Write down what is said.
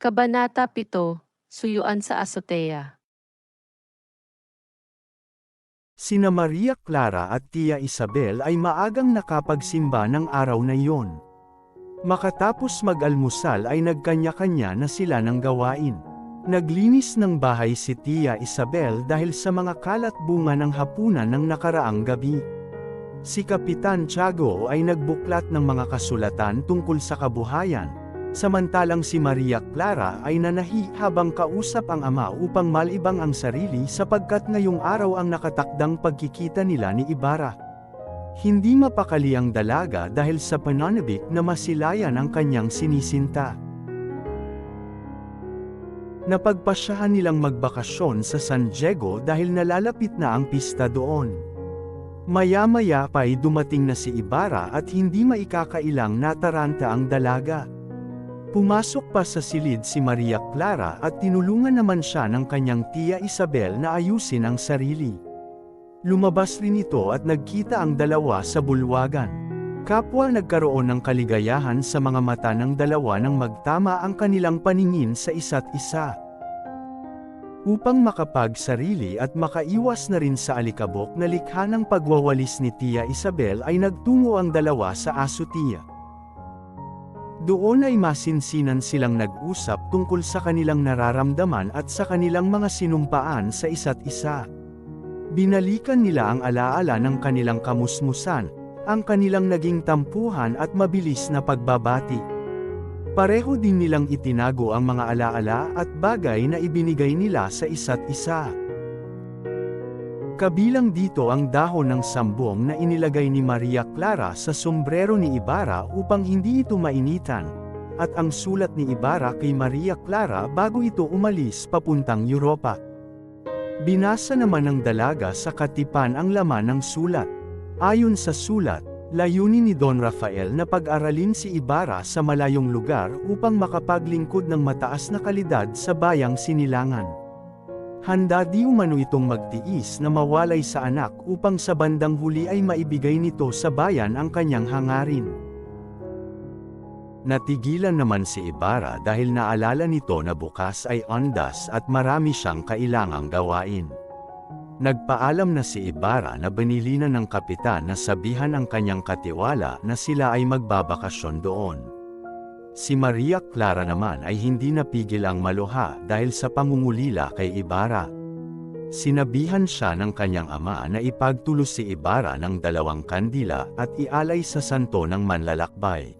Kabanata 7, Suyuan sa Azotea. Sina Maria Clara at Tia Isabel ay maagang nakapagsimba ng araw na iyon. Makatapos mag-almusal ay nagkanya-kanya na sila ng gawain. Naglinis ng bahay si Tia Isabel dahil sa mga kalat bunga ng hapunan ng nakaraang gabi. Si Kapitan Tiago ay nagbuklat ng mga kasulatan tungkol sa kabuhayan, samantalang si Maria Clara ay nanahi habang kausap ang ama upang malibang ang sarili sapagkat ngayong araw ang nakatakdang pagkikita nila ni Ibarra. Hindi mapakali ang dalaga dahil sa pananabik na masilayan ang kanyang sinisinta. Napagpasyahan nilang magbakasyon sa San Diego dahil nalalapit na ang pista doon. Maya-maya pa ay dumating na si Ibarra at hindi maikakailang nataranta ang dalaga. Pumasok pa sa silid si Maria Clara at tinulungan naman siya ng kanyang tiya Isabel na ayusin ang sarili. Lumabas rin ito at nagkita ang dalawa sa bulwagan. Kapwa nagkaroon ng kaligayahan sa mga mata ng dalawa nang magtama ang kanilang paningin sa isa't isa. Upang makapagsarili at makaiwas na rin sa alikabok na likha ng pagwawalis ni Tia Isabel ay nagtungo ang dalawa sa Asutia. Doon ay masinsinan silang nag-usap tungkol sa kanilang nararamdaman at sa kanilang mga sinumpaan sa isa't isa. Binalikan nila ang alaala ng kanilang kamusmusan, ang kanilang naging tampuhan at mabilis na pagbabati. Pareho din nilang itinago ang mga alaala at bagay na ibinigay nila sa isa't isa. Kabilang dito ang dahon ng sambong na inilagay ni Maria Clara sa sombrero ni Ibarra upang hindi ito mainitan, at ang sulat ni Ibarra kay Maria Clara bago ito umalis papuntang Europa. Binasa naman ng dalaga sa katipan ang laman ng sulat. Ayon sa sulat, layunin ni Don Rafael na pag-aralin si Ibarra sa malayong lugar upang makapaglingkod ng mataas na kalidad sa bayang sinilangan. Handa di umano itong magtiis na mawalay sa anak upang sa bandang huli ay maibigay nito sa bayan ang kanyang hangarin. Natigilan naman si Ibarra dahil naalala nito na bukas ay ondas at marami siyang kailangang gawain. Nagpaalam na si Ibarra na banilinan ng kapitan na sabihan ang kanyang katiwala na sila ay magbabakasyon doon. Si Maria Clara naman ay hindi napigil ang maluha dahil sa pangungulila kay Ibarra. Sinabihan siya ng kanyang ama na ipagtulos si Ibarra ng dalawang kandila at ialay sa santo ng manlalakbay.